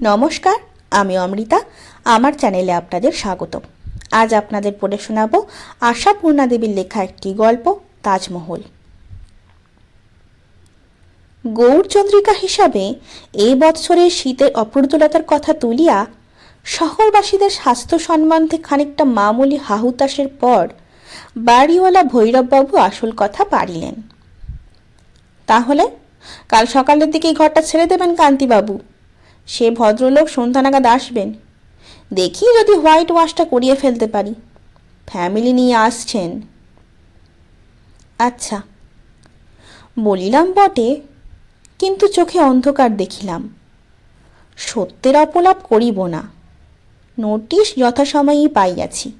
নমস্কার, আমি অমৃতা। আমার চ্যানেলে আপনাদের স্বাগত আজ আপনাদের পড়ে শোনাব আশাপূর্ণা দেবীর লেখা একটি গল্প, তাজমহল। গৌরচন্দ্রিকা হিসাবে এই বৎসরের শীতের অপ্রতুলতার কথা তুলিয়া শহরবাসীদের স্বাস্থ্য সম্বন্ধে খানিকটা মামুলি হাহুতাসের পর বাড়িওয়ালা ভৈরববাবু আসল কথা পারিলেন। তাহলে, কাল সকালের দিকেই ঘরটা ছেড়ে দেবেন কান্তিবাবু? সে ভদ্রলোক সন্ধ্যা নাগাদ আসবেন। দেখি যদি হোয়াইট ওয়াশটা করিয়ে ফেলতে পারি। ফ্যামিলি নিয়ে আসছেন। আচ্ছা। বলিলাম, বটে। কিন্তু চোখে অন্ধকার দেখিলাম। সত্যের অপলাপ করিব না। নোটিশ যথাসময়েই পাইয়াছি।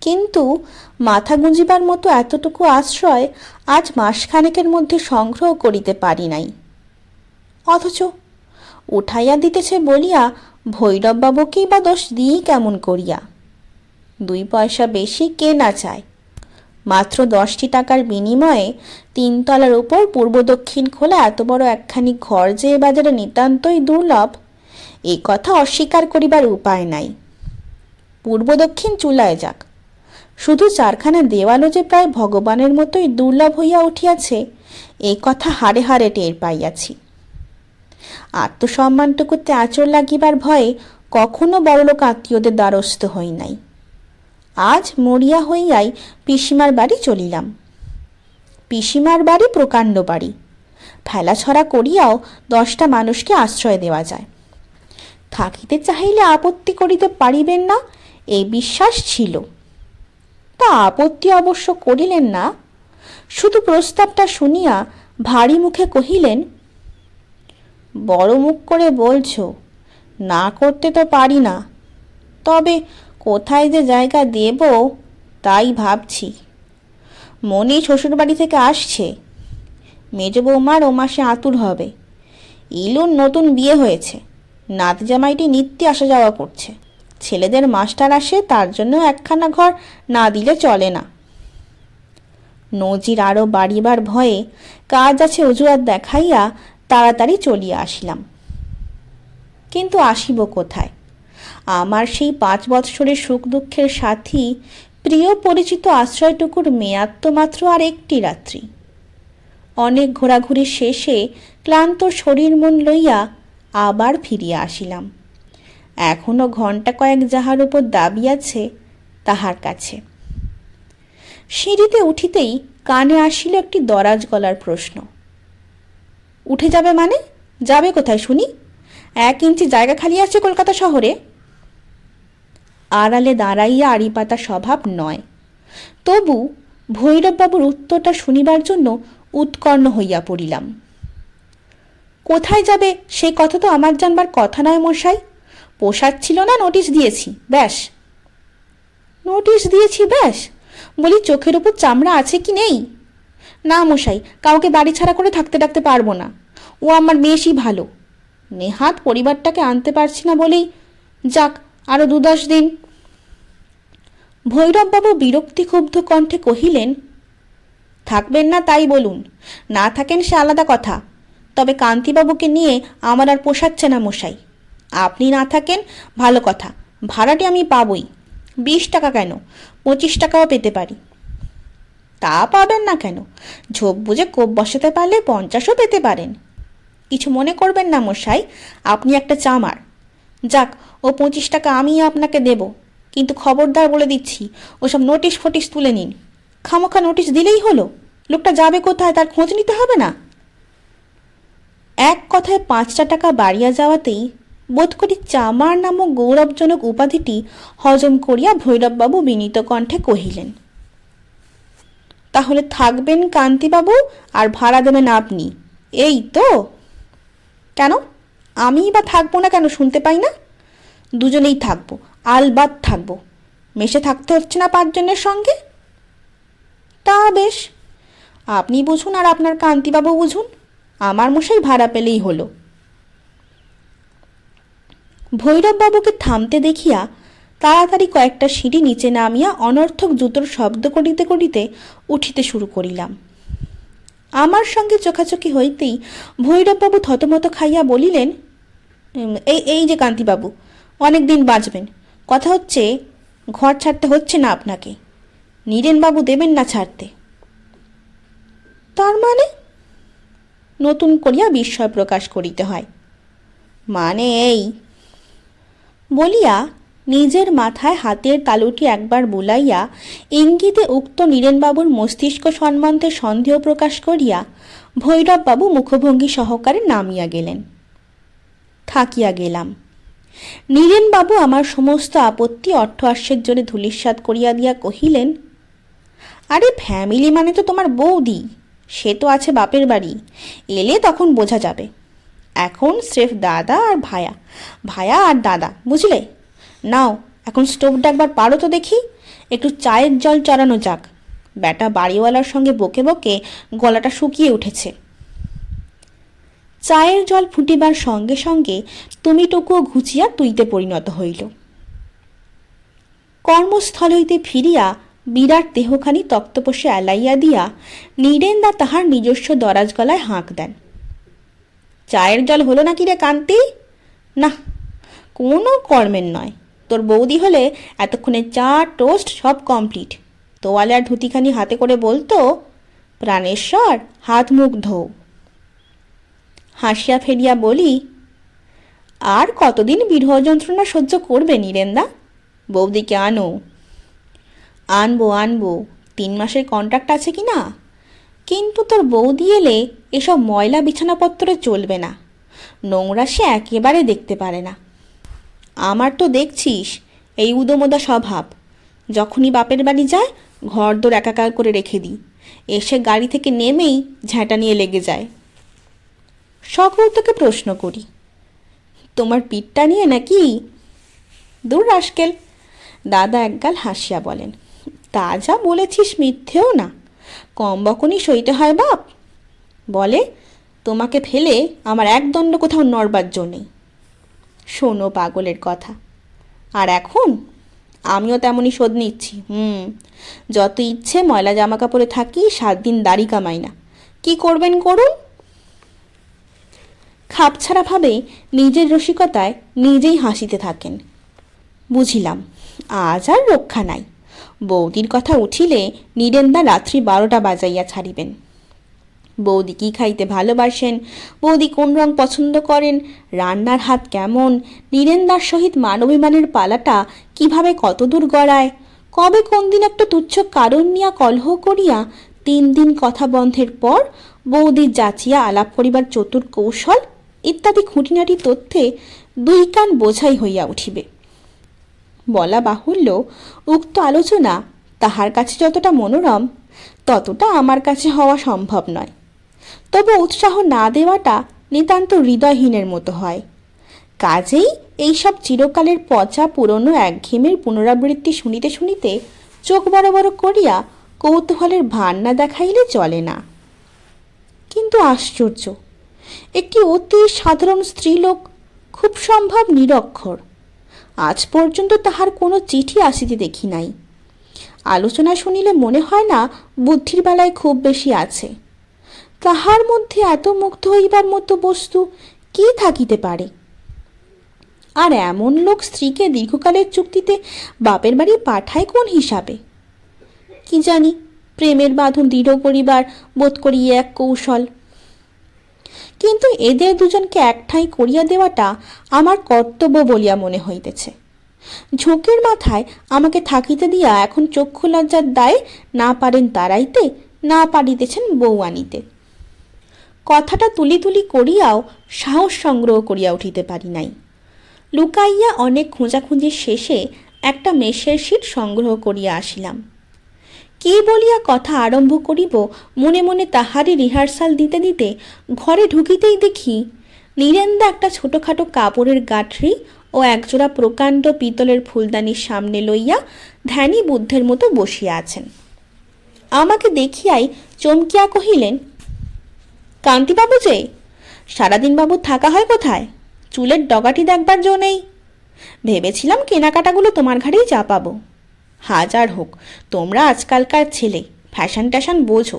কিন্তু মাথা গুঁজিবার মতো এতটুকু আশ্রয় আজ মাসখানেকের মধ্যে সংগ্রহ করিতে পারি নাই। অথচ উঠাইয়া দিতেছে বলিয়া, ভৈরববাবুকেই বা দোষ দিই কেমন করিয়া? দুই পয়সা বেশি কে না চায়? মাত্র দশটি টাকার বিনিময়ে তিনতলার উপর পূর্ব দক্ষিণ খোলা এত বড় একখানি ঘর যে এ বাজারে নিতান্তই দুর্লভ এই কথা অস্বীকার করিবার উপায় নাই। পূর্ব দক্ষিণ চুলায় যাক। শুধু চারখানা দেওয়ালও যে প্রায় ভগবানের মতোই দুর্লভ হইয়া উঠিয়াছে এই কথা হাড়ে হাড়ে টের পাইয়াছি। আত্মসম্মানটুকুতে আঁচড় লাগিবার ভয়ে কখনো বড়লোক আত্মীয়দের দ্বারস্থ হই নাই। আজ মরিয়া হইয়াই পিসিমার বাড়ি চলিলাম। পিসিমার বাড়ি প্রকাণ্ড বাড়ি। ফেলাছড়া করিয়াও দশটা মানুষকে আশ্রয় দেওয়া যায়। থাকিতে চাহিলে আপত্তি করিতে পারিবেন না এই বিশ্বাস ছিল। তা আপত্তি অবশ্য করিলেন না। শুধু প্রস্তাবটা শুনিয়া ভারী মুখে কহিলেন বড় মুখ করে বলছো, না করতে তো পারি না। তবে কোথায় যে জায়গা দেব, তাই ভাবছি। মনি শ্বশুরবাড়ি থেকে আসছে। মেজ বৌমার ও মাসে আতুর হবে। ইলুর নতুন বিয়ে হয়েছে। নাত জামাইটি নিত্যে আসা যাওয়া করছে। ছেলেদের মাস্টার আসে, তার জন্য একখানা ঘর না দিলে চলে না। নজির আরও বাড়িবার ভয়ে কাজ আছে অজুহাত দেখাইয়া তাড়াতাড়ি চলিয়া আসিলাম। কিন্তু আসিব কোথায়? আমার সেই পাঁচ বৎসরের সুখ দুঃখের সাথী, প্রিয় পরিচিত আশ্রয়টুকুর মেয়াদ তো মাত্র আর একটি রাত্রি। অনেক ঘোরাঘুরি শেষে ক্লান্ত শরীর মন লইয়া আবার ফিরিয়া আসিলাম। এখনও ঘণ্টা কয়েক যাহার উপর দাবি আছে, তাহার কাছে। সিঁড়িতে উঠিতেই কানে আসিল একটি দরাজ গলার প্রশ্ন। উঠে যাবে মানে? যাবে কোথায় শুনি? এক ইঞ্চি জায়গা খালি আছে কলকাতা শহরে। আড়ালে দাঁড়াইয়া আড়ি পাতা স্বভাব নয়। তবু ভৈরববাবুর উত্তরটা শুনিবার জন্য উৎকর্ণ হইয়া পড়িলাম। কোথায় যাবে? সে কথা তো আমার জানবার কথা নয় মশাই। পোষাচ্ছিল না, নোটিশ দিয়েছি, ব্যাস। নোটিশ দিয়েছি, ব্যাস? বলি, চোখের উপর চামড়া আছে কি নেই? না মশাই, কাউকে বাড়ি ছাড়া করে থাকতে ডাকতে পারব না। ও আমার বেশি ভালো। নেহাত পরিবারটাকে আনতে পারছি না বলেই, যাক আরও দু দশ দিন। ভৈরববাবু বিরক্তিক্ষুব্ধ কণ্ঠে কহিলেন, থাকবেন না তাই বলুন। না থাকেন সে আলাদা কথা। তবে কান্তিবাবুকে নিয়ে আমার আর পোষাচ্ছে না মশাই। আপনি না থাকেন, ভালো কথা। ভাড়াটি আমি পাবই। বিশ টাকা কেন? পঁচিশ টাকাও পেতে পারি। তা পাবেন না কেন? ঝোপ বুঝে কোপ বসাতে পারলে পঞ্চাশও পেতে পারেন। কিছু মনে করবেন না মশাই, আপনি একটা চামার। যাক, ও পঁচিশ টাকা আমি আপনাকে দেব। কিন্তু খবরদার বলে দিচ্ছি, ওসব নোটিশ ফোটিশ তুলে নিন। খামোখা নোটিশ দিলেই হলো। লোকটা যাবে কোথায় তার খোঁজ নিতে হবে না? এক কথায় পাঁচটা টাকা বাড়িয়া যাওয়াতেই বোধ করি চামার নামক গৌরবজনক উপাধিটি হজম করিয়া ভৈরববাবু বিনীত কণ্ঠে কহিলেন তাহলে থাকবেন কান্তিবাবু আর ভাড়া দেবেন আপনি। এই তো। কেন? আমিই বা থাকব না কেন শুনতে পাই না? দুজনেই থাকব আলবাদ থাকব। মেশে থাকতে হচ্ছে না পাঁচজনের সঙ্গে? তা বেশ। আপনি বুঝুন আর আপনার কান্তিবাবু বুঝুন। আমার মশাই ভাড়া পেলেই হলো। ভৈরববাবুকে থামতে দেখিয়া তাড়াতাড়ি কয়েকটা সিঁড়ি নিচে নামিয়া অনর্থক জুতোর শব্দ করিতে করিতে উঠিতে শুরু করিলাম। আমার সঙ্গে চোখাচোখি হইতেই ভৈরববাবু থতমত খাইয়া বলিলেন এই এই যে কান্তিবাবু অনেক দিন বাঁচবেন। কথা হচ্ছে, ঘর ছাড়তে হচ্ছে না আপনাকে। নীরেনবাবু দেবেন না ছাড়তে। তার মানে? নতুন করিয়া বিস্ময় প্রকাশ করিতে হয়। মানে এই, বলিয়া নিজের মাথায় হাতের তালুটি একবার বুলাইয়া ইঙ্গিতে উক্ত নীরেনবাবুর মস্তিষ্ক সম্বন্ধে সন্দেহ প্রকাশ করিয়া ভৈরববাবু মুখভঙ্গি সহকারে নামিয়া গেলেন। থাকিয়া গেলাম। নীরেনবাবু আমার সমস্ত আপত্তি অট্টহাস্যের জোরে ধূলিসাৎ করিয়া দিয়া কহিলেন, আরে ফ্যামিলি মানে তো তোমার বৌদি, সে তো আছে বাপের বাড়ি, এলে তখন বোঝা যাবে। এখন স্রেফ দাদা আর ভায়া ভায়া আর দাদা, বুঝলে? নাও, এখন স্টোভটা একবার পারো তো দেখি। একটু চায়ের জল চড়ানো যাক। ব্যাটা বাড়িওয়ালার সঙ্গে বকে বকে গলাটা শুকিয়ে উঠেছে। চায়ের জল ফুটিবার সঙ্গে সঙ্গে তুমিটুকুও ঘুচিয়া তুইতে পরিণত হইল। কর্মস্থল হইতে ফিরিয়া বিরাট দেহখানি তক্তপোষে এলাইয়া দিয়া নীরেন্দা তাহার নিজস্ব দরাজ গলায় হাঁক দেন। চায়ের জল হলো নাকি রে কান্তি? না কোনো কর্মের নয়। তোর বৌদি হলে এতক্ষণে চা, টোস্ট সব কমপ্লিট তোয়ালে আর ধুতিখানি হাতে করে বলতো, প্রাণেশ্বর, হাত মুখ ধো। হাসিয়া ফেলিয়া বলি, আর কতদিন বিরহ যন্ত্রণা সহ্য করবে নীরেন্দা? বৌদিকে আনো। আনব আনব। তিন মাসের কন্ট্রাক্ট আছে কি না? কিন্তু তোর বৌদি এলে এসব ময়লা বিছানাপত্রে চলবে না। নোংরা সে একেবারে দেখতে পারে না। আমার তো দেখছিস, এই উদোমোদা স্বভাব। যখনই বাপের বাড়ি যায়, ঘরদোর একাকার করে রেখে দিই। এসে গাড়ি থেকে নেমেই ঝ্যাঁটা নিয়ে লেগে যায়। সকল তোকে প্রশ্ন করি, তোমার পিঠটা নিয়ে নাকি? দূর রাস্কেল, দাদা একগাল হাসিয়া বলেন, তা যা বলেছিস মিথ্যেও না, কম বকনই সইতে হয় বাপ। বলে, তোমাকে ফেলে আমার এক দণ্ড কোথাও নড়বার জো নেই। শোনো পাগলের কথা। আর এখন? আমিও তেমনই শোধ নিচ্ছি, হুম। যত ইচ্ছে ময়লা জামা কাপড়ে থাকি, সাত দিন দাড়ি কামাই না। কি করবেন করুন? খাপছাড়াভাবে নিজের রসিকতায় নিজেই হাসিতে থাকেন। বুঝিলাম, আজ আর রক্ষা নাই। বৌদির কথা উঠিলে নীরেন্দা রাত্রি বারোটা বাজাইয়া ছাড়িবেন। বৌদি কি খাইতে ভালোবাসেন? বৌদি কোন রং পছন্দ করেন? রান্নার হাত কেমন? নীরেন্দার সহিত মানবিমানের পালাটা কীভাবে কতদূর গড়ায়? কবে কোন দিন একটা তুচ্ছ কারণ নিয়া কলহ করিয়া তিন দিন কথা বন্ধের পর বৌদির যাচিয়া আলাপ করিবার চতুর কৌশল ইত্যাদি খুঁটিনাটি তথ্যে দুই কান বোঝাই হইয়া উঠিবে। বলা বাহুল্য, উক্ত আলোচনা তাহার কাছে যতটা মনোরম, ততটা আমার কাছে হওয়া সম্ভব নয়। তবে উৎসাহ না দেওয়াটা নিতান্ত হৃদয়হীনের মতো হয়। কাজেই এইসব চিরকালের পচা পুরনো একঘেমের পুনরাবৃত্তি শুনিতে শুনিতে চোখ বড় বড় করিয়া কৌতূহলের ভান না দেখাইলে চলে না। কিন্তু আশ্চর্য, একটি অতি সাধারণ স্ত্রীলোক খুব সম্ভব নিরক্ষর। আজ পর্যন্ত তাহার কোনো চিঠি আসিতে দেখি নাই। আলোচনা শুনিলে মনে হয় না বুদ্ধির বেলায় খুব বেশি আছে। তাহার মধ্যে এত মুগ্ধ হইবার মতো বস্তু কি থাকিতে পারে? আর এমন লোক স্ত্রীকে দীর্ঘকালের চুক্তিতে বাপের বাড়ি পাঠায় কোন হিসাবে? কি জানি, প্রেমের বাঁধন দৃঢ় করিবার বোধ করি এক কৌশল। কিন্তু এদের দুজনকে একঠাঁই করিয়া দেওয়াটা আমার কর্তব্য বলিয়া মনে হইতেছে। ঝোঁকের মাথায় আমাকে থাকিতে দিয়া এখন চক্ষু লজ্জার দায়ে না পারেন তাড়াইতে না পারিতেছেন বউ আনিতে। কথাটা তুলি তুলি করিয়াও সাহস সংগ্রহ করিয়া উঠিতে পারি নাই। লুকাইয়া অনেক খোঁজাখুঁজির শেষে একটা মেষের সিট সংগ্রহ করিয়া আসিলাম। কি বলিয়া কথা আরম্ভ করিব, মনে মনে তাহারই রিহার্সাল দিতে দিতে ঘরে ঢুকিতেই দেখি নীরেন্দা একটা ছোটোখাটো কাপড়ের গাঁঠরি ও একজোড়া প্রকাণ্ড পিতলের ফুলদানির সামনে লইয়া ধ্যানী বুদ্ধের মতো বসিয়া আছেন। আমাকে দেখিয়াই চমকিয়া কহিলেন কান্তিবাবু যে? সারাদিন বাবু থাকা হয় কোথায়? চুলের ডগাটি দেখবার জো নেই। ভেবেছিলাম কেনাকাটাগুলো তোমার ঘাড়েই চাপাবো হাজার হোক, তোমরা আজকালকার ছেলে ফ্যাশন ট্যাশন বোঝো।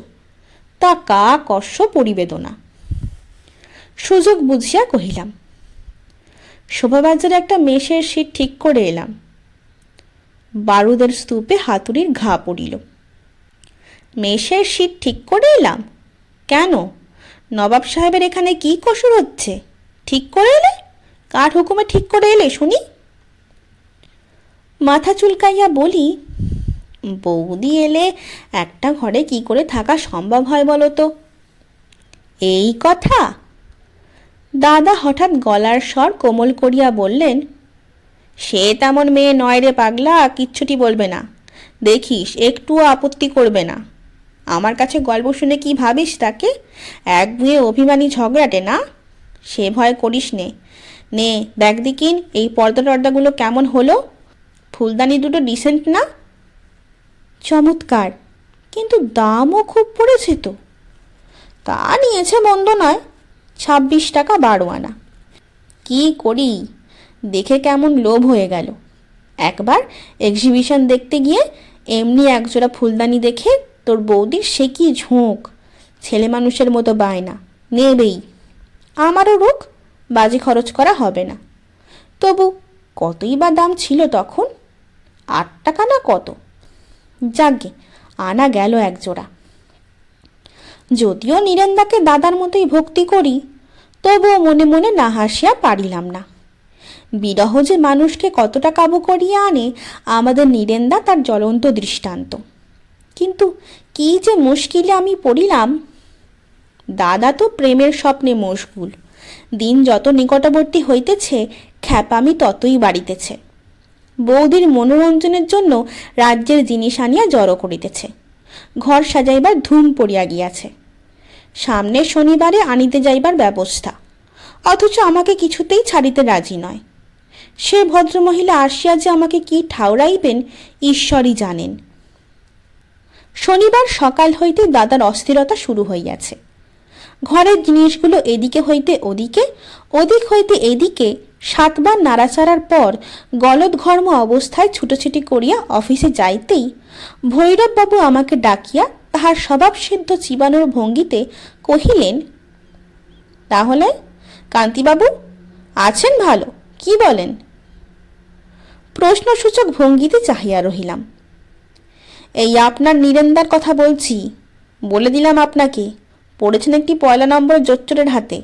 তা কা কস্য পরিবেদনা। সুযোগ বুঝিয়া কহিলাম, শোভাবাজারে একটা মেষের সিট ঠিক করে এলাম। বারুদের স্তূপে হাতুড়ির ঘা পড়িল। মেষের সিট ঠিক করে এলাম? কেন? নবাব সাহেবের এখানে কি কসুর হচ্ছে? ঠিক করে এলে? কার হুকুমে ঠিক করে এলে, শুনি? মাথা চুলকাইয়া বলি, বৌদি এলে একটা ঘরে কি করে থাকা সম্ভব হয় বলো তো? এই কথা? দাদা হঠাৎ গলার স্বর কোমল করিয়া বললেন, সে তেমন মেয়ে নয় রে পাগলা, কিচ্ছুটি বলবে না। দেখিস, একটুও আপত্তি করবে না। আমার কাছে গল্প শুনে কি ভাবিস তাকে? এক বুয়ে অভিমানী ঝগড়াটে না? সে ভয় করিস নে। নে, দেখ দিকিন এই পর্দা টর্দাগুলো কেমন হলো? ফুলদানি দুটো ডিসেন্ট না? চমৎকার। কিন্তু দামও খুব পড়েছে তো। তা নিয়েছে মন্দ নয়, ছাব্বিশ টাকা বারো আনা কী করি? দেখে কেমন লোভ হয়ে গেল। একবার এক্সিবিশন দেখতে গিয়ে, এমনি একজোড়া ফুলদানি দেখে তোর বৌদির সে কি ঝোঁক? ছেলে মানুষের মতো বায়না। নেবেই। আমারও রোগ, বাজি খরচ করা হবে না। তবু কতই বা দাম ছিল তখন? আট টাকা না কত? যাগে, আনা গেল এক জোড়া যদিও নীরেন্দাকে দাদার মতোই ভক্তি করি, তবুও মনে মনে না হাসিয়া পারিলাম না। বিরহ যে মানুষকে কতটা কাবু করিয়া আনে, আমাদের নীরেন্দা তার জ্বলন্ত দৃষ্টান্ত। কিন্তু কি যে মুশকিলে আমি পড়িলাম? দাদা তো প্রেমের স্বপ্নে মশগুল। দিন যত নিকটবর্তী হইতেছে, খ্যাপামি ততই বাড়িতেছে। বৌদির মনোরঞ্জনের জন্য রাজ্যের জিনিস আনিয়া জড়ো করিতেছে। ঘর সাজাইবার ধুম পড়িয়া গিয়াছে। সামনের শনিবারে আনিতে যাইবার ব্যবস্থা। অথচ আমাকে কিছুতেই ছাড়িতে রাজি নয়। সে ভদ্রমহিলা আসিয়া যে আমাকে কি ঠাউরাইবেন ঈশ্বরই জানেন। শনিবার সকাল হইতে দাদার অস্থিরতা শুরু হইয়াছে। ঘরের জিনিসগুলো এদিকে হইতে ওদিকে, ওদিক হইতে এদিকে সাতবার নাড়াচাড়ার পর গলদঘর্ম অবস্থায় ছুটোছুটি করিয়া অফিসে যাইতেই ভৈরববাবু আমাকে ডাকিয়া তাহার স্বভাবসিদ্ধ চিবানোর ভঙ্গিতে কহিলেন, তাহলে কান্তিবাবু, আছেন ভালো, কি বলেন? প্রশ্নসূচক ভঙ্গিতে চাহিয়া রহিলাম। এই আপনার নীরেন্দার কথা বলছি। বলে দিলাম আপনাকে, পড়েছেন একটি পয়লা নম্বর জোচ্চরের হাতে।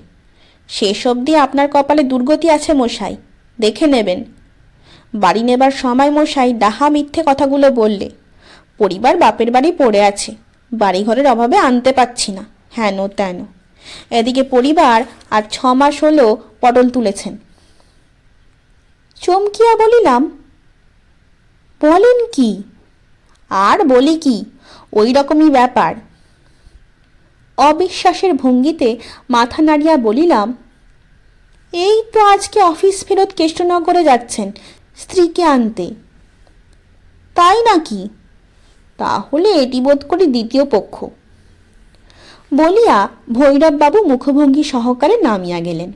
শেষ অবধি আপনার কপালে দুর্গতি আছে মশাই, দেখে নেবেন। বাড়ি নেবার সময় মশাই ডাহা মিথ্যে কথাগুলো বললে, পরিবার বাপের বাড়ি পড়ে আছে, বাড়িঘরের অভাবে আনতে পারছি না, হেন তেন। এদিকে পরিবার আর ছ মাস হলো পটল তুলেছেন। চমকিয়া বলিলাম, বলেন কি? আর বলি কি, ওই রকমই ব্যাপার। অবিশ্বাসের ভঙ্গিতে মাথা নাড়িয়া বলিলাম, এই তো আজকে অফিস ফেরত কেষ্টনগরে যাচ্ছেন, স্ত্রীকে আনতে। তাই নাকি? তাহলে এটি বোধ করি দ্বিতীয় পক্ষ। বলিয়া ভৈরববাবু মুখভঙ্গি সহকারে নামিয়া গেলেন।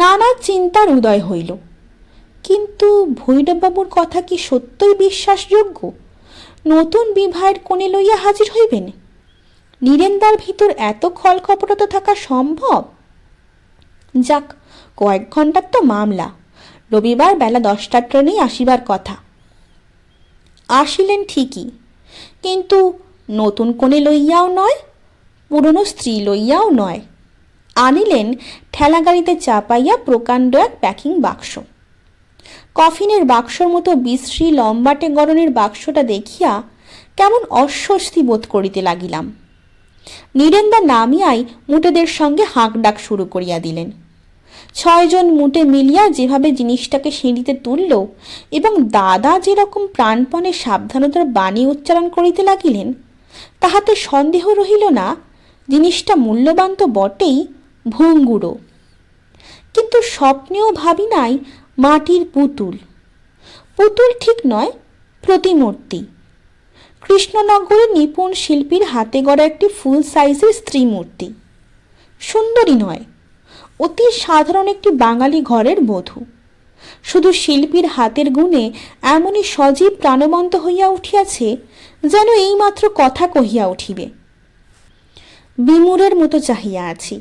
নানা চিন্তার উদয় হইল, কিন্তু ভৈরববাবুর কথা কি সত্যই বিশ্বাসযোগ্য? নতুন বিবাহের কোণে লইয়া হাজির হইবেন? নীরেন্দার ভিতর এত খলকপটতা থাকা সম্ভব? যাক, কয়েক ঘণ্টার তো মামলা। রবিবার বেলা দশটার ট্রেনেই আসিবার কথা। আসিলেন ঠিকই, কিন্তু নতুন কোণে লইয়াও নয়, পুরনো স্ত্রী লইয়াও নয়। আনিলেন ঠেলাগাড়িতে চাপাইয়া প্রকাণ্ড এক প্যাকিং বাক্স। কফিনের বাক্সর মতো বিশ্রী লম্বাটে গরনের বাক্সটা দেখিয়া কেমন অস্বস্তি বোধ করিতে লাগিলাম। নীরেন্দা নামিয়াই মুটেদের সঙ্গে হাঁক ডাক শুরু করিয়া দিলেন। ছয়জন মুটে মিলিয়া যেভাবে জিনিসটাকে সিঁড়িতে তুলল এবং দাদা যেরকম প্রাণপণে সাবধানতার বাণী উচ্চারণ করিতে লাগিলেন, তাহাতে সন্দেহ রহিল না, জিনিসটা মূল্যবান তো বটেই, ভঙ্গুরও। কিন্তু স্বপ্নেও ভাবি নাই মাটির পুতুল। পুতুল ঠিক নয়, প্রতিমূর্তি। কৃষ্ণনগরের নিপুণ শিল্পীর হাতে গড়া একটি ফুল সাইজের স্ত্রী মূর্তি সুন্দরী নয়, অতি সাধারণ একটি বাঙালি ঘরের বধূ। শুধু শিল্পীর হাতের গুণে এমনই সজীব প্রাণবন্ত হইয়া উঠিয়াছে, যেন এইমাত্র কথা কহিয়া উঠিবে। বিমুরের মতো চাহিয়া আছি।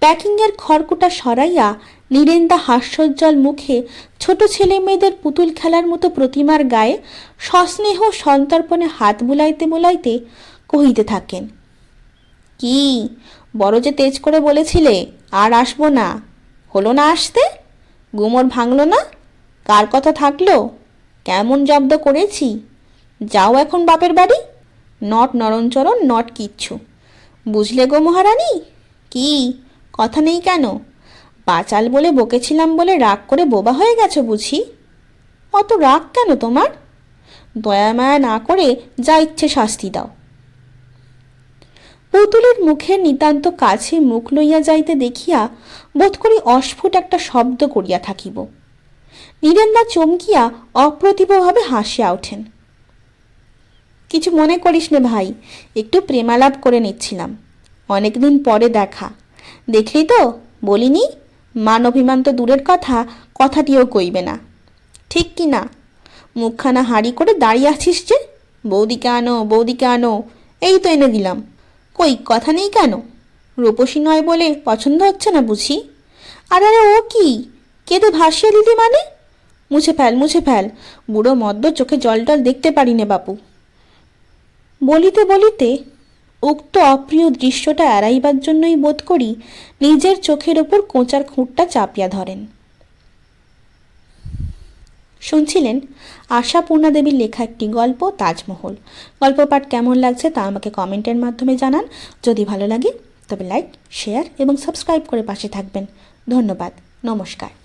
প্যাকিংয়ের খড়কুটা সরাইয়া নীরেন্দা হাস্যোজ্জ্বল মুখে ছোট ছেলে মেয়েদের পুতুল খেলার মতো প্রতিমার গায়ে সস্নেহ সন্তর্পণে হাত বুলাইতে বুলাইতে কহিতে থাকেন, কি, বড় যে তেজ করে বলেছিলে, আর আসব না। হলো না আসতে? গুমর ভাঙল না? কার কথা থাকল? কেমন জব্দ করেছি? যাও এখন বাপের বাড়ি। নট নরণচরণ নট কিচ্ছু। বুঝলে গো মহারানী? কি কথা নেই কেন? বাচাল বলে বকেছিলাম বলে রাগ করে বোবা হয়ে গেছো বুঝি? অত রাগ কেন তোমার? দয়া মায়া না করে যা ইচ্ছে শাস্তি দাও। পুতুলের মুখের নিতান্ত কাছে মুখ লইয়া যাইতে দেখিয়া বোধ করি অস্ফুট একটা শব্দ করিয়া থাকিব। নীরেন্দা চমকিয়া অপ্রতিভভাবে হাসিয়া ওঠেন। কিছু মনে করিস নে ভাই, একটু প্রেমালাপ করে নিচ্ছিলাম। অনেকদিন পরে দেখা। দেখলি তো? বলিনি? মান অভিমান তো দূরের কথা কথাটিও কইবে না। ঠিক কি না? মুখখানা হাঁড়ি করে দাঁড়িয়ে আছিস যে? বৌদিকে আনো বৌদিকে আনো এই তো এনে দিলাম। কই, কথা নেই কেন? রূপসী নয় বলে পছন্দ হচ্ছে না বুঝি? আর, আরে, ও কি? কেঁদে ভাসিয়ে দিদি মানে? মুছে ফেল মুছে ফেল। বুড়ো মদ্য চোখে জল টল দেখতে পারি নে বাপু। বলিতে বলিতে উক্ত অপ্রিয় দৃশ্যটা এড়াইবার জন্যই বোধ করি নিজের চোখের ওপর কোঁচার খুঁটটা চাপিয়া ধরেন। শুনছিলেন আশা পূর্ণাদেবীর লেখা একটি গল্প, তাজমহল। গল্প পাঠ কেমন লাগছে তা আমাকে কমেন্টের মাধ্যমে জানান। যদি ভালো লাগে তবে লাইক, শেয়ার এবং সাবস্ক্রাইব করে পাশে থাকবেন। ধন্যবাদ, নমস্কার।